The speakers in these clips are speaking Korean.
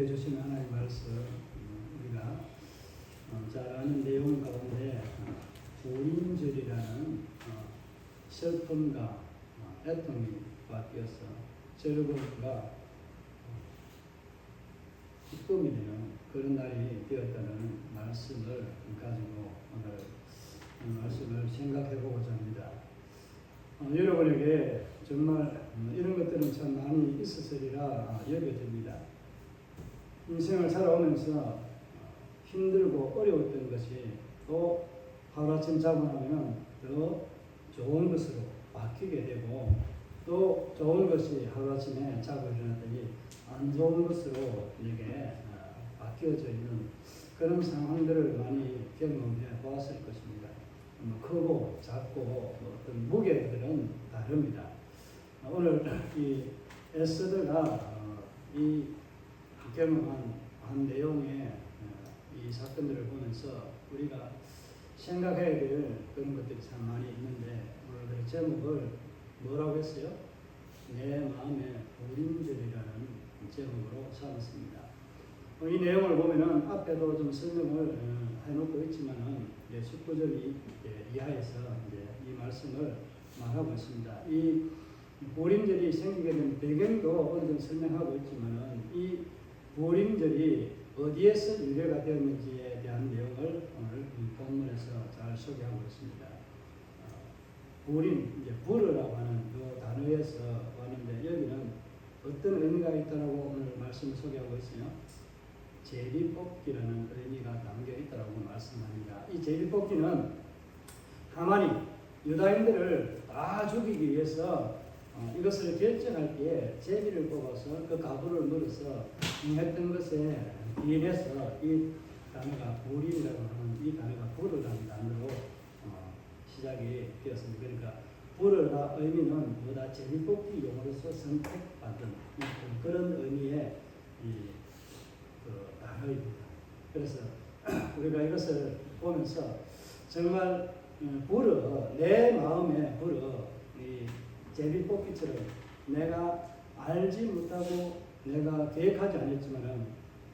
해주신 하나님 말씀 음, 우리가 어, 잘 아는 내용 가운데 어, 불임절이라는 어, 슬픔과 어, 애통이 바뀌어서 즐거움과 어, 기쁨이 되는 그런 날이 되었다는 말씀을 가지고 오늘 이 말씀을 생각해 보고자 합니다. 어, 여러분에게 정말 음, 이런 것들은 참 많이 있었으리라 여겨집니다. 인생을 살아오면서 힘들고 어려웠던 것이 또 하루아침 자고 나면 더 좋은 것으로 바뀌게 되고 또 좋은 것이 하루아침에 자고 일어났더니 안 좋은 것으로 이게 바뀌어져 있는 그런 상황들을 많이 경험해 보았을 것입니다. 뭐 크고 작고 뭐 어떤 무게들은 다릅니다. 오늘 이 에스더가 어, 이 경험한 한 내용의 어, 이 사건들을 보면서 우리가 생각해야 될 그런 것들이 참 많이 있는데 오늘 그 제목을 뭐라고 했어요? 내 마음의 불임절이라는 제목으로 삼았습니다. 어, 이 내용을 보면은 앞에도 좀 설명을 어, 해놓고 있지만은 이제 19절 이하에서 이제 이 말씀을 말하고 있습니다. 이 보림절이 생기게 된 배경도 어느 정도 설명하고 있지만은 이 보림절이 어디에서 유래가 되었는지에 대한 내용을 오늘 이 본문에서 잘 소개하고 있습니다. 어, 보림, 이제 부르라고 하는 그 단어에서 왔는데 여기는 어떤 의미가 있다라고 오늘 말씀 소개하고 있어요. 제비뽑기라는 의미가 담겨 있다라고 말씀합니다. 이 제비뽑기는 가만히 유다인들을 다 죽이기 위해서 어, 이것을 결정할 때에 제비를 뽑아서 그 가부를 물어서 했던 것에 비해서 이 단어가 불이라고 하는 이 단어가 불이라는 단어로 어, 시작이 되었습니다. 그러니까 불어가 의미는 뭐다 제비뽑기 용어로서 선택받은 그런 의미의 이, 그 단어입니다. 그래서 우리가 이것을 보면서 정말 어, 불어 내 마음에 불어 이 제비 뽑기처럼 내가 알지 못하고 내가 계획하지 않았지만은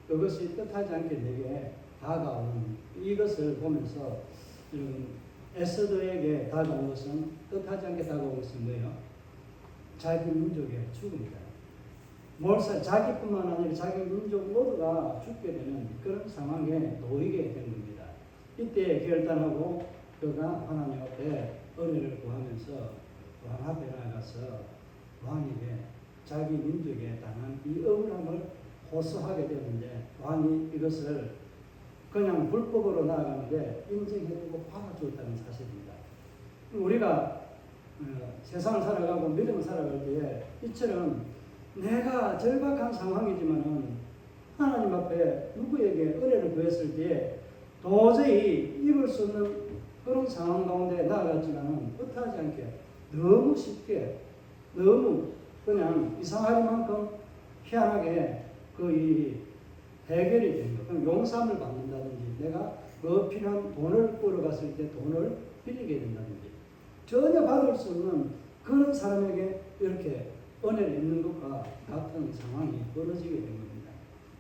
그것이 뜻하지 않게 내게 다가오는 이것을 보면서 에스더에게 다가온 것은 뜻하지 않게 다가온 것은 뭐예요? 자기 민족의 죽음이다. 몰사 자기뿐만 아니라 자기 민족 모두가 죽게 되는 그런 상황에 놓이게 된 겁니다. 이때 결단하고 그가 하나님 앞에 은혜를 구하면서 왕 앞에 나가서 왕에게 자기 민족에 당한 이 억울함을 호소하게 되는데 왕이 이것을 그냥 불법으로 나아가는데 인정해주고 받아주었다는 사실입니다. 우리가 어, 세상을 살아가고 믿음을 살아갈 때에 이처럼 내가 절박한 상황이지만은 하나님 앞에 누구에게 은혜를 구했을 때에 도저히 입을 수 없는 그런 상황 가운데 나아갔지만은 뜻하지 않게 너무 쉽게 너무 그냥 이상하리만큼 희한하게 그이 해결이 되는 거. 그럼 용서함을 받는다든지 내가 그 필요한 돈을 끌어갔을 때 돈을 빌리게 된다든지 전혀 받을 수 없는 그런 사람에게 이렇게 은혜를 있는 것과 같은 상황이 벌어지게 된 겁니다.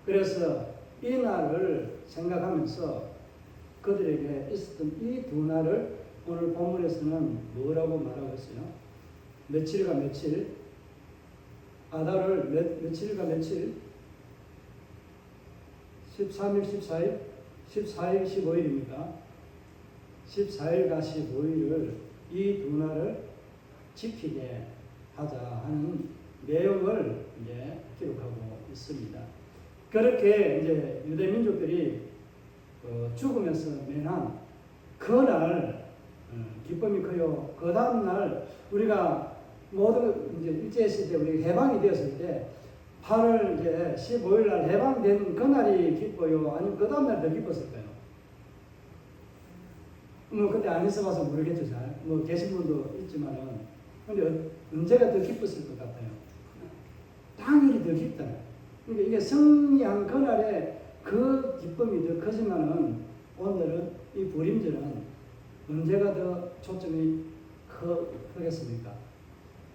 그래서 이 날을 생각하면서 그들에게 있었던 이 두 날을 오늘 본문에서는 뭐라고 말하고 있어요? 며칠과 며칠? 아달을 몇, 며칠과 며칠? 13일, 14일? 14일, 15일입니까? 14일과 15일을 이 두 날을 지키게 하자 하는 내용을 이제 기록하고 있습니다. 그렇게 이제 유대 민족들이 어, 죽으면서 맨한 그날 어, 기쁨이 커요. 그 다음 날 우리가 모두 이제 때 우리 해방이 되었을 때 8월 이제 15일 날 해방된 그날이 기뻐요. 아니면 그 다음 날 더 기뻤을까요? 뭐 그때 안 있어봐서 모르겠죠 잘. 뭐 계신 분도 있지만은 근데 언제가 더 기뻤을 것 같아요. 당일이 더 기쁘다. 그러니까 이게 승리한 그날에 그 기쁨이 더 크지만은 오늘은 이 불임절은 언제가 더 초점이 크, 크겠습니까?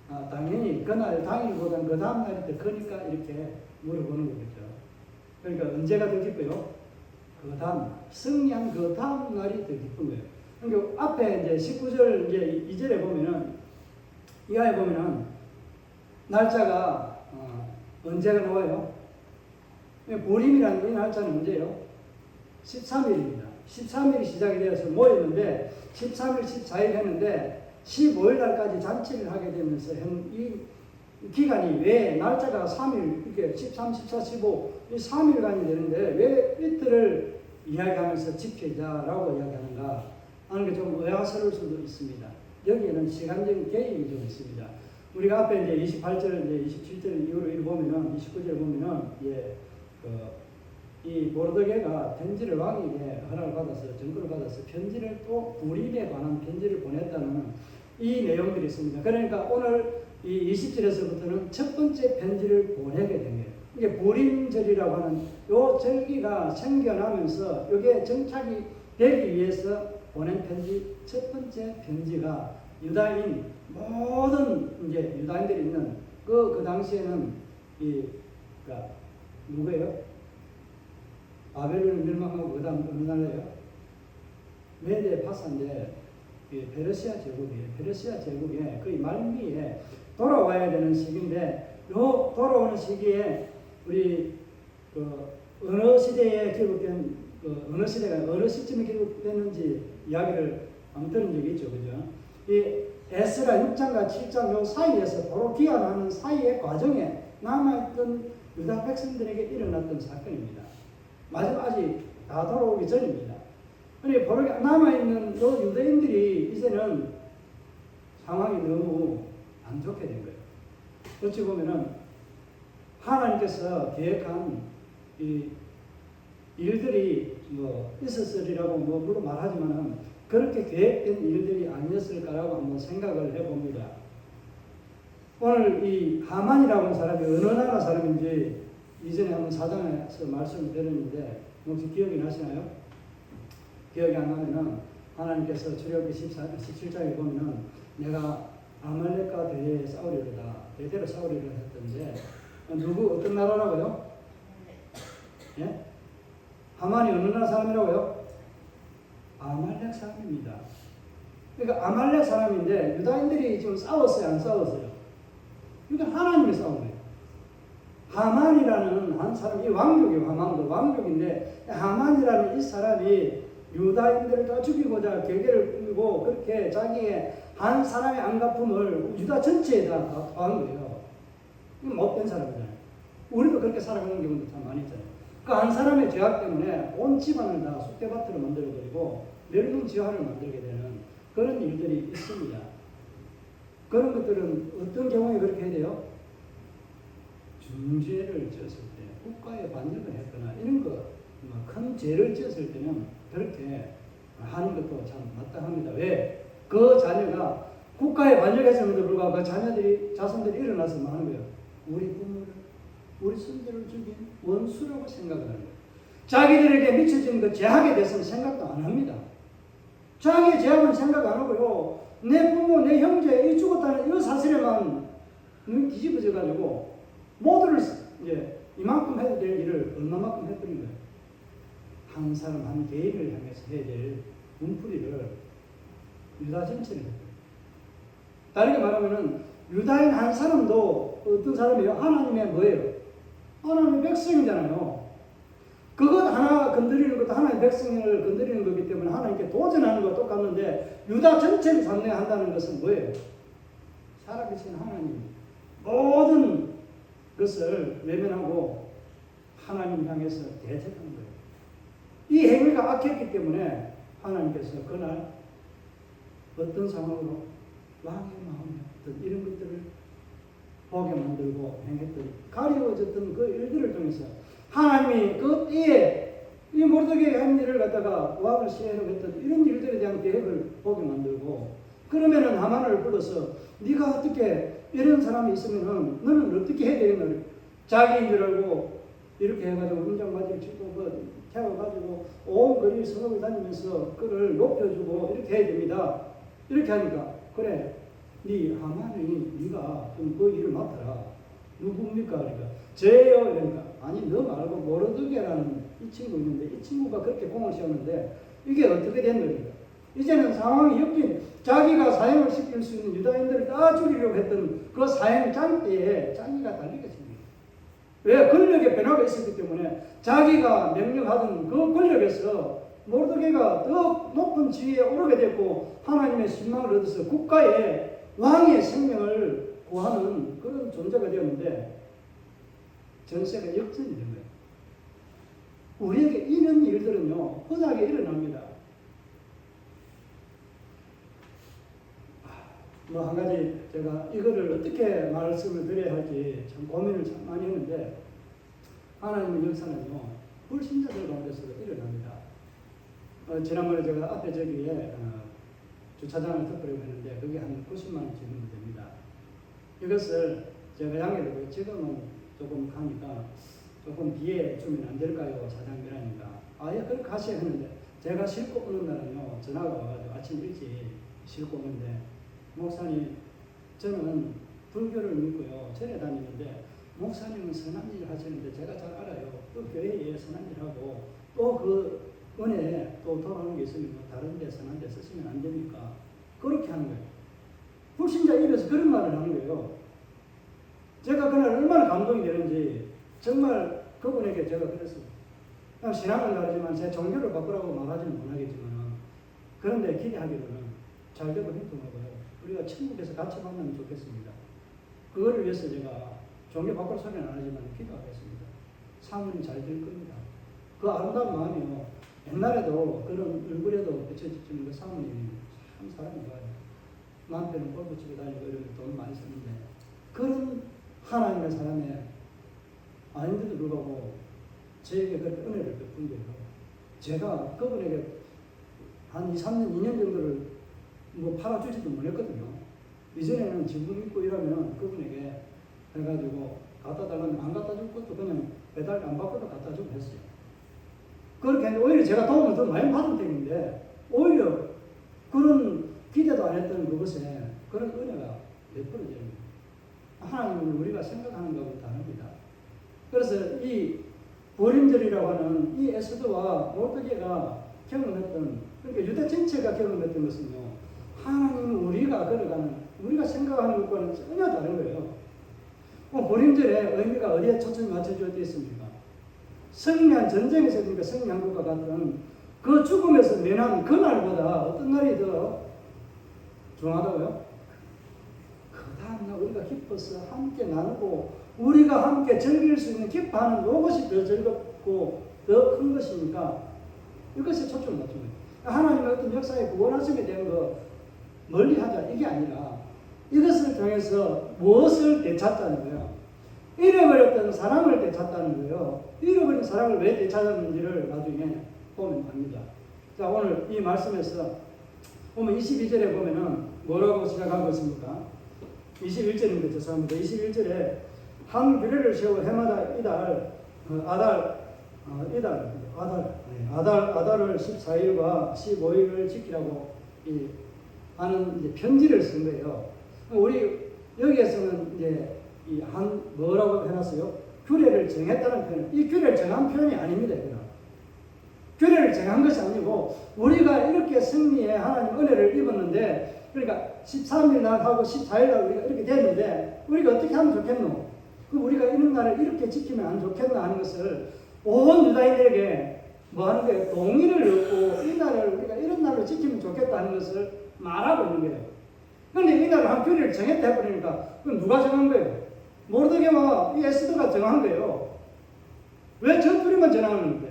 아, 당연히 그날 당일보다는 그 다음 날이 더 크니까 이렇게 물어보는 거겠죠. 그러니까 언제가 더 기뻐요? 그 다음 승리한 그 다음 날이 더 기쁜 거예요. 그러니까 앞에 이제 19절 이제 2절에 보면은 이하에 보면은 날짜가 어, 언제가 나와요? 보림이라는 이 날짜는 언제예요? 13일입니다. 13일이 시작이 되어서 모였는데 13일, 14일 했는데 15일 날까지 잔치를 하게 되면서 한이 기간이 왜 날짜가 3일, 이렇게 13, 14, 15, 이 3일간이 되는데 왜 이틀을 이야기하면서 지키자라고 이야기하는가 하는 게 좀 의아스러울 수도 있습니다. 여기에는 시간적인 개입이 좀 있습니다. 우리가 앞에 이제 28절, 이제 27절 이후로 이 보면은 29절 보면은 예, 그, 이 보르드게가 편지를 왕에게 허락을 받아서 증거를 받아서 편지를 또 불임에 관한 편지를 보냈다는 이 내용들이 있습니다. 그러니까 오늘 이 20절에서부터는 첫 번째 편지를 보내게 된 거예요. 이게 불임절이라고 하는 요 절기가 생겨나면서 이게 정착이 되기 위해서 보낸 편지 첫 번째 편지가 유다인 모든 이제 유다인들이 있는 그, 그 당시에는 이, 그러니까 누구예요? 바벨론을 멸망하고 그 다음 어느 나라예요? 메데 파사인데 이 페르시아 제국이에요. 페르시아 제국의 거의 말미에 돌아와야 되는 시기인데 요 돌아오는 시기에 우리 그 어느 시대에 기록된 그 어느 시대가 어느 시점에 기록됐는지 이야기를 한번 들은 적이 있죠, 그죠? 이 에스라 6장과 7장 요 사이에서 바로 기한하는 사이의 과정에 남아있던 유다 백성들에게 일어났던 사건입니다. 마지막 아직 다 돌아오기 전입니다. 아니 바로 남아있는 요 유대인들이 이제는 상황이 너무 안 좋게 된 거예요. 어찌 보면은 하나님께서 계획한 이 일들이 뭐 있었으리라고 뭐 물론 말하지만은 그렇게 계획된 일들이 아니었을까라고 한번 생각을 해봅니다. 오늘 이 하만이라고 하는 사람이 어느 나라 사람인지 이전에 한번 사장에서 말씀을 드렸는데 혹시 기억이 나시나요? 기억이 안 나면은 하나님께서 출애굽기 14, 17장에 보면은 내가 아말렉과 대에 싸우리로다 대대로 싸우리로 했던데 누구 어떤 나라라고요? 예? 하만이 어느 나라 사람이라고요? 아말렉 사람입니다. 그러니까 아말렉 사람인데 유다인들이 좀 싸웠어요, 안 싸웠어요? 그러니까 하나님이 싸운 거예요. 하만이라는 한 사람이 왕족이에요. 하만도 왕족인데 하만이라는 이 사람이 유다인들을 다 죽이고자 계계를 꾸미고 그렇게 자기의 한 사람의 안갚음을 유다 전체에다 다 더한 거예요. 못된 사람이잖아요. 우리도 그렇게 살아가는 경우도 참 많이 있잖아요. 그 한 사람의 죄악 때문에 온 집안을 다 쑥대밭으로 만들어버리고 멸망지화를 만들게 되는 그런 일들이 있습니다. 그런 것들은 어떤 경우에 그렇게 해야 돼요? 중죄를 지었을 때, 국가에 반역을 했거나 이런 거, 뭐큰 죄를 지었을 때는 그렇게 하는 것도 참 마땅합니다. 왜? 그 자녀가 국가에 반역했음에도 불구하고 그 자녀들이, 자손들이 일어나서 뭐 하는 거예요? 우리 부모를, 우리 손자를 죽인 원수라고 생각을 하는 거예요. 자기들에게 미쳐진 그 죄악에 대해서는 생각도 안 합니다. 자기의 죄악은 생각 안 하고요. 내 부모, 내 형제, 이 죽었다는 이 사실에만 눈 뒤집어져 가지고 모두를 이제 이만큼 해도 될 일을 얼마만큼 해버린 거예요. 한 사람 한 개인을 향해서 해야 될 문풀이를 유다 전체를. 다르게 말하면은 유다인 한 사람도 어떤 사람이에요? 하나님의 뭐예요? 하나님의 백성이잖아요. 그것 하나 건드리는 것도 하나님의 백성을 건드리는 거기 때문에 하나님께 도전하는 것과 똑같는데 유다 전체를 상대한다는 것은 뭐예요? 살아계신 하나님 모든 것을 외면하고 하나님 향해서 대적하는 거예요. 이 행위가 악했기 때문에 하나님께서 그날 어떤 상황으로 왕의 마음에 어떤 이런 것들을 보게 만들고 행했던 가리워졌던 그 일들을 통해서 하나님이 그 때에 이 모르드게 한 일을 갖다가 왕을 시해로 했던 이런 일들에 대한 계획을 보게 만들고 그러면은 하만을 불러서 네가 어떻게 이런 사람이 있으면은 너는 어떻게 해야 되겠나 자기인 줄 알고 이렇게 해가지고 운전바지를 짚고 그 태워가지고 온 거리 성읍을 다니면서 그를 높여주고 이렇게 해야 됩니다. 이렇게 하니까 그래 네 하만이 네가 좀 그 일을 맡아라. 누굽니까? 그러니까 저예요. 그러니까 아니 너 말고 모르드게라는 이 친구 있는데 이 친구가 그렇게 공을 세웠는데 이게 어떻게 된 거예요? 이제는 상황이 엮인 자기가 사형을 시킬 수 있는 유다인들을 다 죽이려고 했던 그 사형 장대에 자기가 달리겠습니다. 왜? 권력의 변화가 있었기 때문에 자기가 명령하던 그 권력에서 모르드게가 더 높은 지위에 오르게 됐고 하나님의 신망을 얻어서 국가의 왕의 생명을 구하는 그런 존재가 되었는데 전세가 역전이 된 거예요. 우리에게 이런 일들은요 흔하게 일어납니다. 뭐 한 가지 제가 이거를 어떻게 말씀을 드려야 할지 참 고민을 참 많이 했는데 하나님의 역사는요 불신자들 가운데서도 일어납니다. 어, 지난번에 제가 앞에 저기에 어, 주차장을 덮으려고 했는데 그게 한 90만 원 정도 됩니다. 이것을 제가 양해를 지금은 조금 가니까 조금 뒤에 주면 안 될까요? 사장이라니까 아예 그렇게 하셔야 했는데 제가 싣고 오는 날은요 전화가 와가지고 아침 일찍 싣고 오는데 목사님 저는 불교를 믿고요 절에 다니는데 목사님은 선한 일 하시는데 제가 잘 알아요 또 교회에 선한 일 하고 또 그 은혜 또 돌아오는 게 있으면 뭐 다른 데 선한 데 쓰시면 안 됩니까? 그렇게 하는 거예요 불신자 입에서 그런 말을 하는 거예요 제가 그날 얼마나 감동이 되는지 정말 그분에게 제가 그랬어요. 그냥 신앙은 다르지만 제 종교를 바꾸라고 말하지는 못하겠지만 그런데 기대하기로는 잘 되고 행복하고요. 우리가 천국에서 같이 만나면 좋겠습니다. 그거를 위해서 제가 종교 바꿀 소리는 안 하지만 기도하겠습니다. 사모님 잘될 겁니다. 그 아름다운 마음이요. 옛날에도 그런 얼굴에도 비춰지는 그 사모님이 참 사람이 좋아요. 남편은 골프집에 다니고 이러면 돈 많이 쓰는데 그런 하나님의 사람의 아닌데도 불구하고 저에게 그렇게 은혜를 베푼 거예요. 제가 그분에게 한 2, 3년, 2년 정도를 뭐 팔아주지도 못했거든요. 이전에는 지금 있고 이러면 그분에게 해가지고 갖다 달라면 안 갖다 줄 것도 그냥 배달 안 받고도 갖다 주고 했어요. 그렇게 했는데 오히려 제가 도움을 더 많이 받은 편인데 오히려 그런 기대도 안 했던 그것에 그런 은혜가 베풀어지는. 하나님은 우리가 생각하는 것과 다릅니다. 그래서 이 보림절이라고 하는 이 에스더와 모르드게가 경험했던 그러니까 유대 전체가 경험했던 것은요 하나님은 우리가 걸어가는 우리가 생각하는 것과는 전혀 다른 거예요. 뭐 보림절의 의미가 어디에 초점이 맞춰져 있습니까? 승리한 전쟁에서 그러니까 승리한 것과 같은 그 죽음에서 면한 그날보다 어떤 날이 더 중하다고요? 그 다음날 우리가 기뻐서 함께 나누고 우리가 함께 즐길 수 있는 기뻐하는 이것이 더 즐겁고 더 큰 것이니까 이것에 초점을 맞춘 거예요. 하나님의 어떤 역사의 구원하심에 대한 거 멀리 하자 이게 아니라 이것을 통해서 무엇을 되찾자는 거예요. 잃어버렸던 사랑을 되찾다는 거예요. 잃어버린 사랑을 왜 되찾았는지를 나중에 보면 압니다. 자 오늘 이 말씀에서 보면 22절에 보면은 뭐라고 시작하고 있습니까? 21절입니다. 죄송합니다. 21절에 한 규례를 세워 해마다 이달 어, 아달 어, 이달 아달 네, 아달 아달을 14일과 15일을 지키라고 이 하는 편지를 쓴 거예요. 우리 여기에서는 이제 이한 뭐라고 해놨어요? 규례를 정했다는 표현. 이 규례를 정한 표현이 아닙니다. 그냥. 규례를 정한 것이 아니고 우리가 이렇게 승리에 하나님 은혜를 입었는데 그러니까 13일 날 하고 14일 날 우리가 이렇게 됐는데 우리가 어떻게 하면 좋겠노? 그 우리가 이런 날을 이렇게 지키면 안 좋겠나 하는 것을 온 유다인들에게 뭐 하는 거예요? 동의를 얻고 이 날을 우리가 이런 날로 지키면 좋겠다 하는 것을 말하고 있는 거예요. 그런데 이 날을 한 규례를 정했다 해버리니까 그럼 누가 정한 거예요? 모르드게와 이 에스더가 정한 거예요. 왜 저 둘이만 정하는데?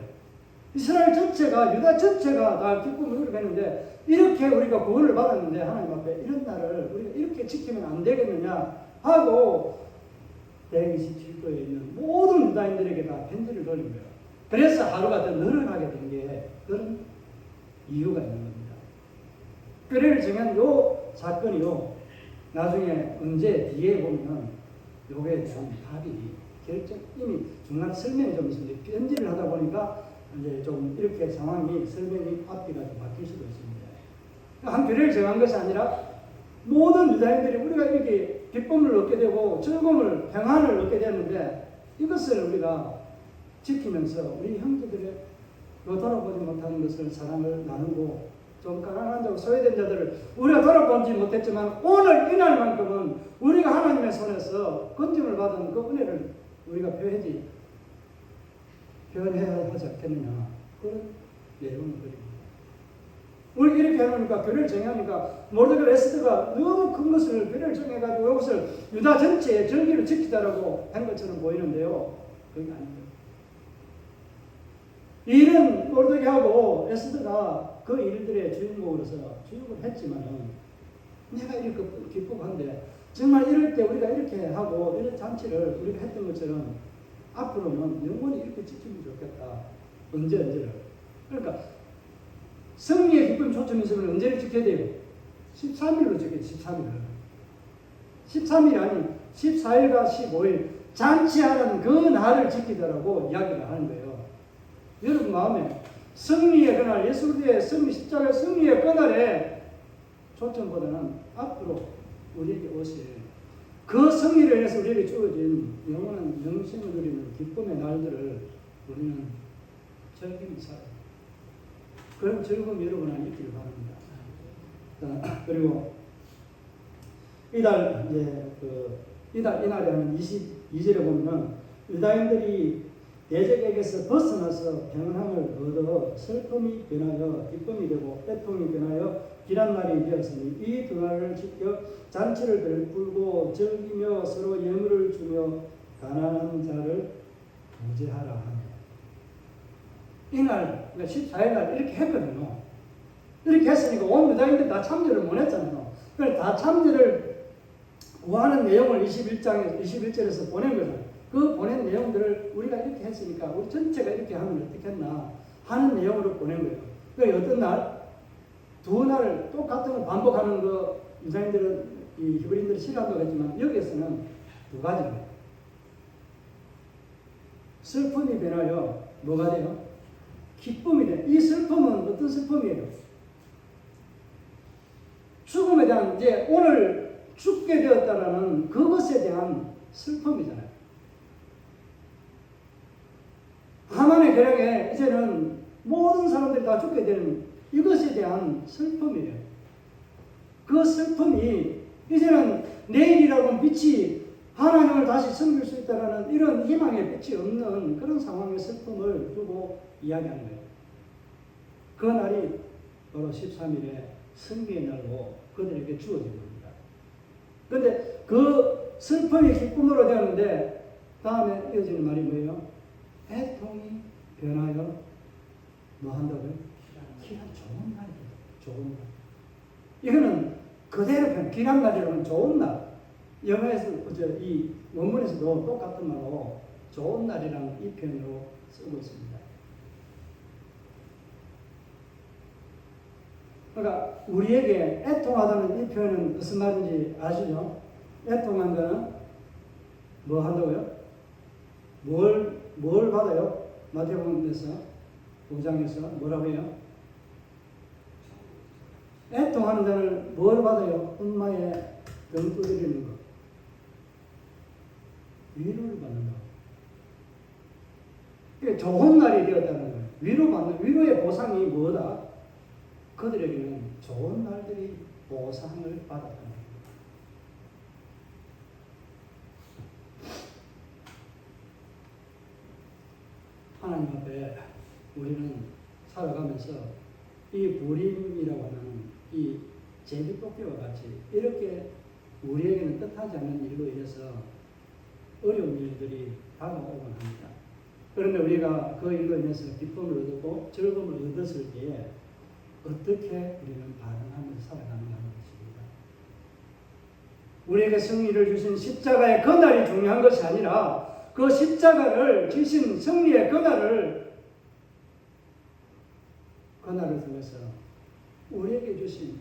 이스라엘 전체가 유다 전체가 다 기쁨을 누리게 했는데 이렇게 우리가 구원을 받았는데 하나님 앞에 이런 날을 우리가 이렇게 지키면 안 되겠느냐 하고 127도에 있는 모든 유다인들에게 다 편지를 돌린 거예요. 그래서 하루가 더 늘어나게 된 게 그런 이유가 있는 겁니다. 그래를 정한 요 사건이요. 나중에 언제 뒤에 보면 요거에 대한 답이 결정 이미 중간 설명이 좀 있습니다. 편지를 하다 보니까 이제 좀 이렇게 상황이 설명이 앞뒤가 좀 바뀔 수도 있습니다. 한 교례를 정한 것이 아니라 모든 유다인들이 우리가 이렇게 기쁨을 얻게 되고 즐거움을 평안을 얻게 되는데 이것을 우리가 지키면서 우리 형제들의 그 돌아보지 못하는 것을 사랑을 나누고 좀 가난한 자 소외된 자들을 우리가 돌아보지 못했지만 오늘 이날만큼은 우리가 하나님의 손에서 건짐을 받은 그 은혜를 우리가 표현지 표현해야 하지 않겠느냐 그런 내용을 드립니다. 우리 이렇게 해놓으니까 교회를 정하니까 모르드가 에스더가 너무 큰 것을 교회를 정해가지고 이것을 유다 전체의 절기를 지키자라고 한 것처럼 보이는데요. 그게 아닙니다. 일은 모르드게하고 에스더가 그 일들의 주인공으로서 주역을 했지만은 내가 이렇게 기쁘고 한데 정말 이럴 때 우리가 이렇게 하고 이런 잔치를 우리가 했던 것처럼 앞으로는 영원히 이렇게 지키면 좋겠다. 언제 언제를. 그러니까 승리의 기쁨 초점 있으면 언제를 지켜야 돼요? 13일로 지켜야 13일을. 13일이 아닌 14일과 15일 잔치하는 그 날을 지키더라고 이야기를 하는 거예요. 여러분 마음에 승리의 그날 예수 그리스도의 승리 십자가 승리의 그날에 초점보다는 앞으로 우리에게 오실 그 승리를 위해서 우리에게 주어진 영원한 영생을 누리는 기쁨의 날들을 우리는 즐기며 살아요. 그런 즐거움 여러분 안에 있기를 바랍니다. 자, 그리고 이달 이제 그 이달 이날에 하는 22절에 보면은 유다인들이 대적에게서 벗어나서 평안함을 얻어 슬픔이 변하여 기쁨이 되고 애통이 변하여 길한 날이 되었으니 이 두 날을 지켜 잔치를 베풀고 즐기며 서로 예물을 주며 가난한 자를 구제하라 하며 이날 그러니까 14일 날 이렇게 했거든요. 이렇게 했으니까 온 유다인들 다 참여를 못 했잖아요. 그래서 다 참여를 구하는 내용을 21장에 21절에서 보낸 거잖아요. 그 보낸 내용들을 우리가 이렇게 했으니까 우리 전체가 이렇게 하면 어떻겠나 하는 내용으로 보낸 거예요. 그 어떤 날, 두날 똑같은 걸 반복하는 거 유다인들은 이 히브리인들이 싫어한다고 했지만 여기에서는 두 가지입니다. 슬픔이 변하여 뭐가 돼요? 기쁨이 돼. 이 슬픔은 어떤 슬픔이에요? 죽음에 대한 이제 오늘 죽게 되었다라는 그것에 대한 슬픔이잖아요. 하만의 계략에 이제는 모든 사람들이 다 죽게 되는 이것에 대한 슬픔이에요. 그 슬픔이 이제는 내일이라고 빛이 하나님을 다시 섬길 수 있다라는 이런 희망의 빛이 없는 그런 상황의 슬픔을 두고 이야기하는 거예요. 그 날이 바로 13일에 승리의 날로 그들에게 주어진 겁니다. 그런데 그 슬픔이 기쁨으로 되었는데 다음에 이어지는 말이 뭐예요? 애통이 변하여 뭐 한다고요? 기한 좋은 날이에요. 좋은 날. 이거는 그대로 편, 기한 날이라면 좋은 날. 영어에서, 그저 이 원문에서도 똑같은 말로 좋은 날이라는 이 표현으로 쓰고 있습니다. 그러니까 우리에게 애통하다는 이 표현은 무슨 말인지 아시죠? 애통한 거는 뭐 한다고요? 뭘, 뭘 받아요? 마태복음에서 5장에서 뭐라고 해요? 애통하는 자는 뭘 받아요? 엄마의 등 두드리는 것. 위로를 받는다. 그게 좋은 날이 되었다는 거예요. 위로받는, 위로의 보상이 뭐다? 그들에게는 좋은 날들이 보상을 받았다는 거예요. 하나님 앞에 우리는 살아가면서 이 부림이라고 하는 이 제비뽑기와 같이 이렇게 우리에게는 뜻하지 않는 일로 인해서 어려운 일들이 다가오곤 합니다. 그런데 우리가 그 일로 인해서 기쁨을 얻고 즐거움을 얻었을 때에 어떻게 우리는 반응하면서 살아가는가 하는 것입니다. 우리에게 승리를 주신 십자가의 그날이 중요한 것이 아니라 그 십자가를 지신 승리의 그날을 그날을 통해서 우리에게 주신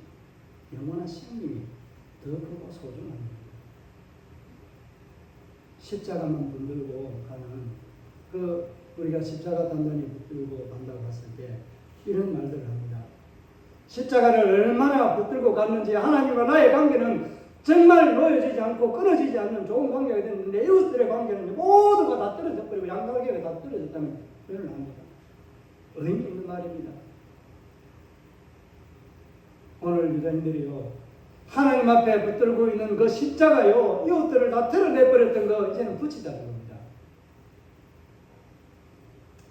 영원한 생명이 더 크고 소중합니다. 십자가만 붙들고 가는 그 우리가 십자가 단단히 붙들고 간다고 했을 때 이런 말들을 합니다. 십자가를 얼마나 붙들고 갔는지 하나님과 나의 관계는 정말 놓여지지 않고 끊어지지 않는 좋은 관계가 됐는데 이웃들의 관계는 모두가 다 떨어져 버리고 양가계가 다 떨어졌다면 그건 아닙니다. 의미 있는 말입니다. 오늘 유대인들이요 하나님 앞에 붙들고 있는 그 십자가요 이웃들을 다 드러내버렸던 거 이제는 붙이자는 겁니다.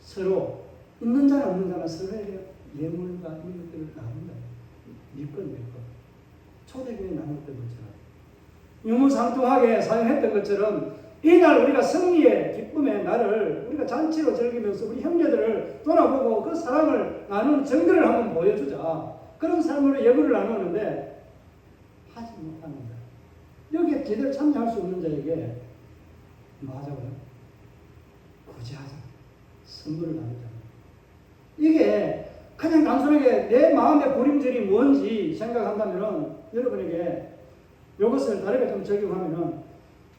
서로 있는 자나 없는 자나 서로에게 예물과 이런 것들을 나눈다. 일건 일건 초대교회 나눴던 것처럼 유무상통하게 사용했던 것처럼 이날 우리가 승리의 기쁨의 날을 우리가 잔치로 즐기면서 우리 형제들을 돌아보고 그 사랑을 나누는 증거를 한번 보여주자. 그런 삶으로 예물을 나누는데 하지 못합니다. 여기에 제대로 참여할 수 없는 자에게 뭐 하자고요? 굳이 하자. 선물을 나누자. 이게 그냥 단순하게 내 마음의 부림질이 뭔지 생각한다면 여러분에게 이것을 다르게 좀 적용하면은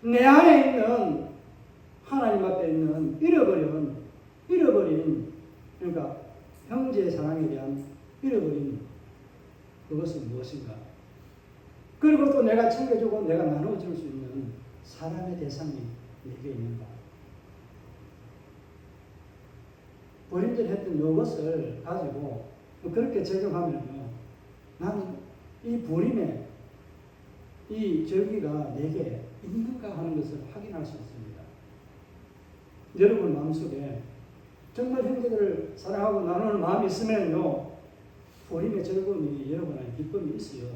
내 안에 있는 하나님 앞에 있는 잃어버린 잃어버린 그러니까 형제의 사랑에 대한 잃어버린 그것은 무엇인가? 그리고 또 내가 챙겨주고 내가 나눠줄 수 있는 사랑의 대상이 내게 있는가? 버림질했던 이것을 가지고 그렇게 적용하면요, 나는 이 버림의 이 절기가 내게 있는가 하는 것을 확인할 수 있습니다. 여러분 마음속에 정말 형제들을 사랑하고 나누는 마음이 있으면요, 버림의 즐거움이 여러분 안에 기쁨이 있어요.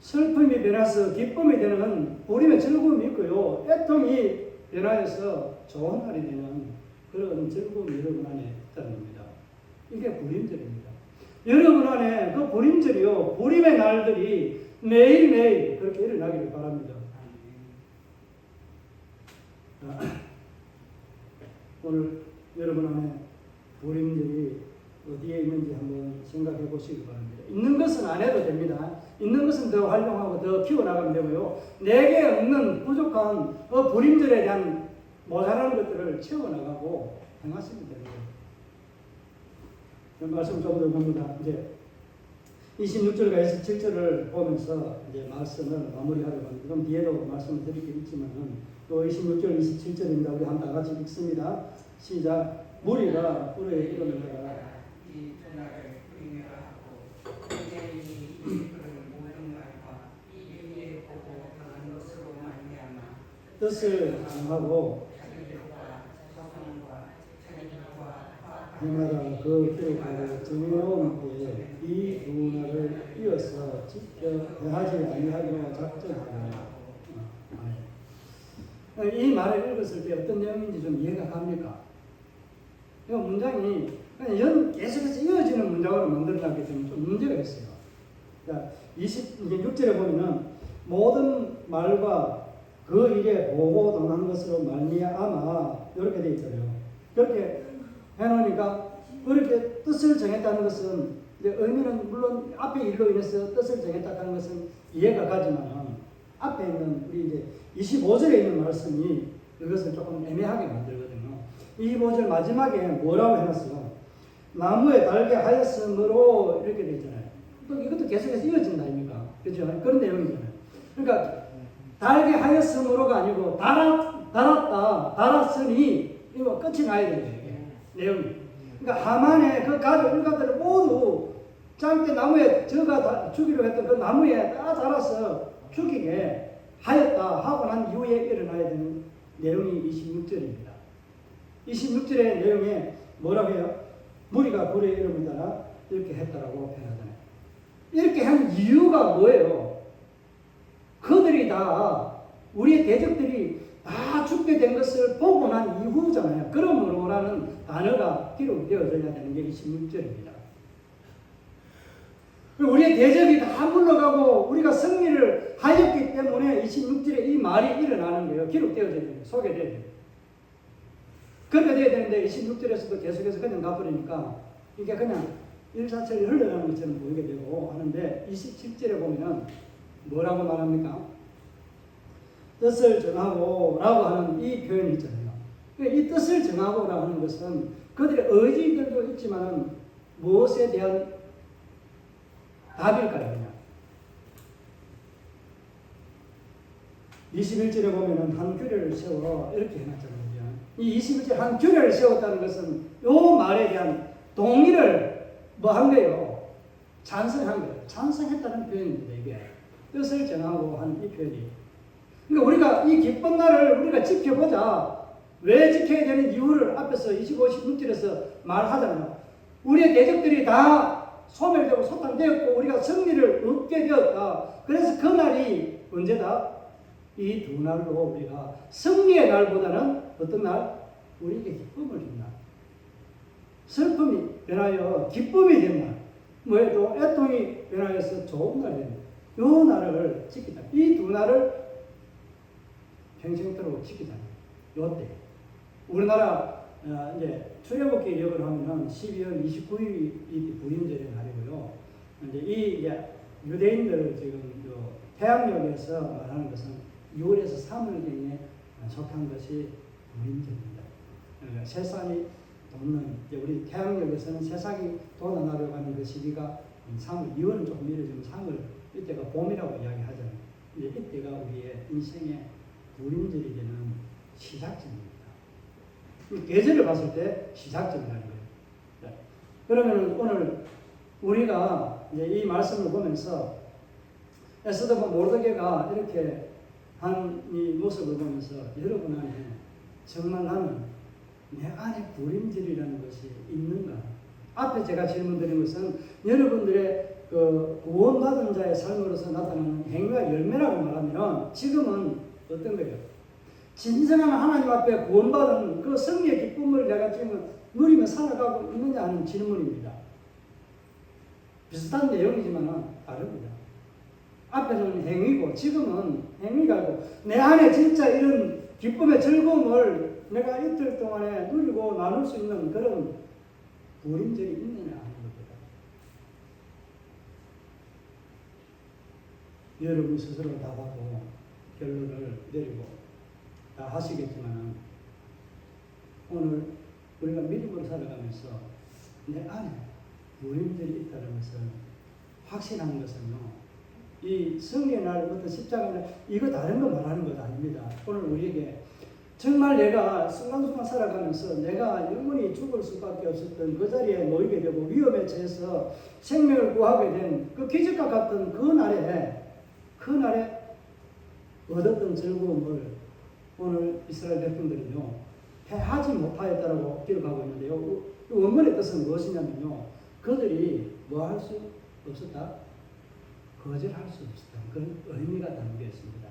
슬픔이 변해서 기쁨이 되는 버림의 즐거움이 있고요, 애통이 변화해서 좋은 날이 되는 그런 즐거움이 여러분 안에 있다는 겁니다. 이게 버림절입니다. 여러분 안에 그 버림절이요, 버림의 날들이 매일매일 그렇게 일어나기를 바랍니다. 아, 오늘 여러분 안에 버림들이 어디에 있는지 한번 생각해 보시기 바랍니다. 있는 것은 안 해도 됩니다. 있는 것은 더 활용하고 더 키워나가면 되고요. 내게 없는 부족한 그 버림들에 대한 모자라는 것들을 채워나가고 행하시면 됩니다. 말씀 좀더 봅니다. 이제 26절과 27절을 보면서 이제 말씀을 마무리하려고 합니다. 좀 뒤에도 말씀을 드릴 게 있지만은 또 26절, 27절입니다. 우리 한번 다 같이 읽습니다. 시작. 무리가 뿔에 이르느라 말미암아 뜻을 당하고 자기들과 자손과 자기들과 해마다 그 기록하고 정해놓은 때에 이 문화를 이어서 지켜 대하지 아니하기로 작정하라. 어, 이 말을 읽었을 때 어떤 내용인지 좀 이해가 갑니까? 이 문장이 연 계속해서 이어지는 문장으로 만들어놨기 때문에 좀 문제가 있어요. 자, 26절에 보면은 모든 말과 그 일에 보고 당한 것으로 말미암아 이렇게 돼 있잖아요. 그렇게 해놓으니까 그렇게 뜻을 정했다는 것은 의미는 물론 앞에 일로 인해서 뜻을 정했다는 것은 이해가 가지만 앞에 있는 우리 이제 25절에 있는 말씀이 이것을 조금 애매하게 만들거든요. 25절 마지막에 뭐라고 해놨어요? 나무에 달게 하였으므로 이렇게 되어 있잖아요. 또 이것도 계속해서 이어진다 아닙니까? 그렇죠? 그런 내용이잖아요. 그러니까 달게 하였으므로가 아니고 달았, 달았다, 달았으니 이거 끝이 나야 돼요. 내용이. 그러니까 하만의 그 가족 일가들을 모두 장대 나무에 저가 다 죽이려 했던 그 나무에 다 달아서 죽이게 하였다 하고 난 이후에 일어나야 되는 내용이 26절입니다. 26절의 내용에 뭐라고 해요? 무리가 불의 이름을 이렇게 했다라고 표현하잖아요. 이렇게 한 이유가 뭐예요? 그들이 다 우리의 대적들이 다 죽게 된 것을 보고 난 이후잖아요. 그러므로라는 단어가 기록되어져야 되는 게 26절입니다. 우리의 대적이 다 물러가고 우리가 승리를 하였기 때문에 26절에 이 말이 일어나는 거예요. 기록되어져야 돼요. 소개돼야 돼요. 그렇게 돼야 되는데 26절에서도 계속해서 그냥 가버리니까 이게 그냥 일사천리 흘러가는 것처럼 보이게 되고 하는데 27절에 보면은 뭐라고 말합니까? 뜻을 정하고 라고 하는 이 표현이 있잖아요. 그러니까 이 뜻을 정하고 라고 하는 것은 그들의 의지들도 있지만 무엇에 대한 답일까요? 그냥? 21절에 보면은 한 규례를 세워 이렇게 해놨잖아요. 이 21절 한 규례를 세웠다는 것은 요 말에 대한 동의를 뭐 한 거예요? 찬성한 거예요. 찬성했다는 표현입니다, 이게. 뜻을 정하고 한 이 표현이. 그러니까 우리가 이 기쁜 날을 우리가 지켜보자. 왜 지켜야 되는 이유를 앞에서 25, 26절에서 말하잖아요. 우리의 대적들이 다 소멸되고 소탕되었고 우리가 승리를 얻게 되었다. 그래서 그 날이 언제다? 이 두 날로 우리가 승리의 날보다는 어떤 날? 우리에게 기쁨을 준 날. 슬픔이 변하여 기쁨이 된 날. 뭐에도 애통이 변하여서 좋은 날이 된 날. 요 날을 지키다. 이 두 날을 평생토록 지키다. 요때. 우리나라 어, 이제 출애굽기 기억을 하면은 12월 29일이 부임절의 날이고요. 이제 이 이제 유대인들 지금 요 태양력에서 말하는 것은 6월에서 3월경에 속한 것이 부임절입니다. 그러니까 세상이 돕는 우리 태양력에서는 세상이 돌아나려고 하는 그 시기가 3월, 2월은 조금 미뤄지면 3월 이때가 봄이라고 이야기하잖아요. 이제 이때가 우리의 인생의 되는 시작점입니다. 이 계절을 봤을 때 시작점이라는 거예요. 네. 그러면 오늘 우리가 이제 이 말씀을 보면서 에스더 모르드게가 이렇게 한 이 모습을 보면서 여러분 안에 정말 나는 내 안에 불임질이라는 것이 있는가? 앞에 제가 질문 드린 것은 여러분들의 그 구원받은 자의 삶으로서 나타나는 행위와 열매라고 말하면 지금은 어떤 거예요? 진정한 하나님 앞에 구원받은 그 승리의 기쁨을 내가 지금 누리며 살아가고 있느냐 하는 질문입니다. 비슷한 내용이지만 다릅니다. 앞에는 행위고 지금은 행위가 아니고 내 안에 진짜 이런 기쁨의 즐거움을 내가 이틀 동안에 누리고 나눌 수 있는 그런 부림절이 있느냐 하는 겁니다. 여러분 스스로 답하고 결론을 내리고 다 하시겠지만 오늘 우리가 믿음으로 살아가면서 내 안에 부림절이 있다는 것은 확신하는 것은요. 이 성의 날부터 십자가 날 이거 다른 거 말하는 것 아닙니다. 오늘 우리에게 정말 내가 순간순간 살아가면서 내가 영원히 죽을 수밖에 없었던 그 자리에 놓이게 되고 위험에 처해서 생명을 구하게 된 그 기적과 같은 그 날에 그 날에 얻었던 즐거움을 오늘 이스라엘 백성들은요 해하지 못하였다라고 기록하고 있는데요. 이 원문의 뜻은 무엇이냐면요. 그들이 뭐 할 수 없었다? 거절할 수 없었다. 그런 의미가 담겨 있습니다.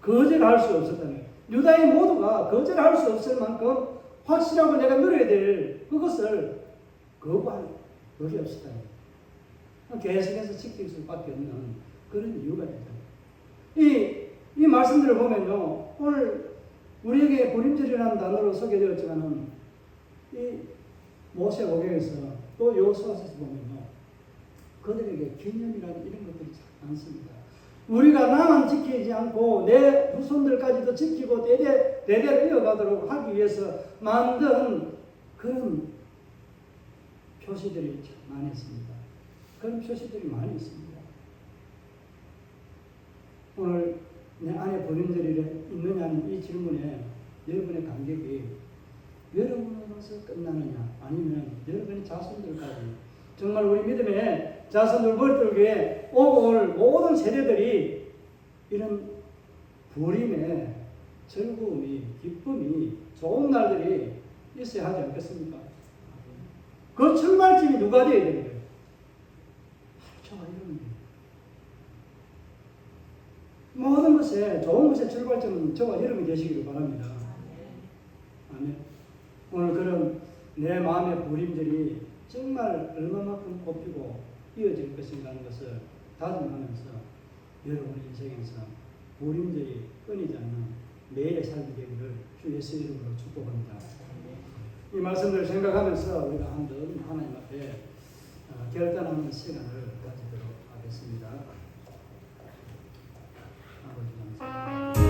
거절할 수 없었다는. 유다인 모두가 거절할 수 없을 만큼 확실하고 내가 누려야 될 그것을 거부할 그게 없었다는. 계속해서 지킬 수밖에 없는. 이, 이 말씀들을 보면요. 오늘 우리에게 불임절이라는 단어로 소개되었지만은 이 모세 오경에서 또 요수아서에서 보면요. 그들에게 기념이라는 이런 것들이 참 많습니다. 우리가 나만 지키지 않고 내 후손들까지도 지키고 대대, 대대로 이어가도록 하기 위해서 만든 그런 표시들이 참 많이 있습니다. 그런 표시들이 많이 있습니다. 오늘 내 안에 본인들이 있느냐는 이 질문에 여러분의 감격이 여러분으로서 끝나느냐 아니면 여러분의 자손들까지 정말 우리 믿음의 자손들 벌들에게 오고 올 모든 세대들이 이런 부림의 즐거움이 기쁨이 좋은 날들이 있어야 하지 않겠습니까? 그 출발점이 누가 되어야 되는 거예요? 저가 이러는 거예요. 모든 것에 좋은 것의 출발점은 저와 여러분이 되시기를 바랍니다. 아멘. 오늘 그런 내 마음의 부림들이 정말 얼마만큼 꼽히고 이어질 것인가 하는 것을 다짐하면서 여러분 인생에서 부림들이 끊이지 않는 매일의 삶이 되기를 주 예수 이름으로 축복합니다. 이 말씀들을 생각하면서 우리가 한번 하나님 앞에 어, 결단하는 시간을 가지도록 하겠습니다. Mm-hmm.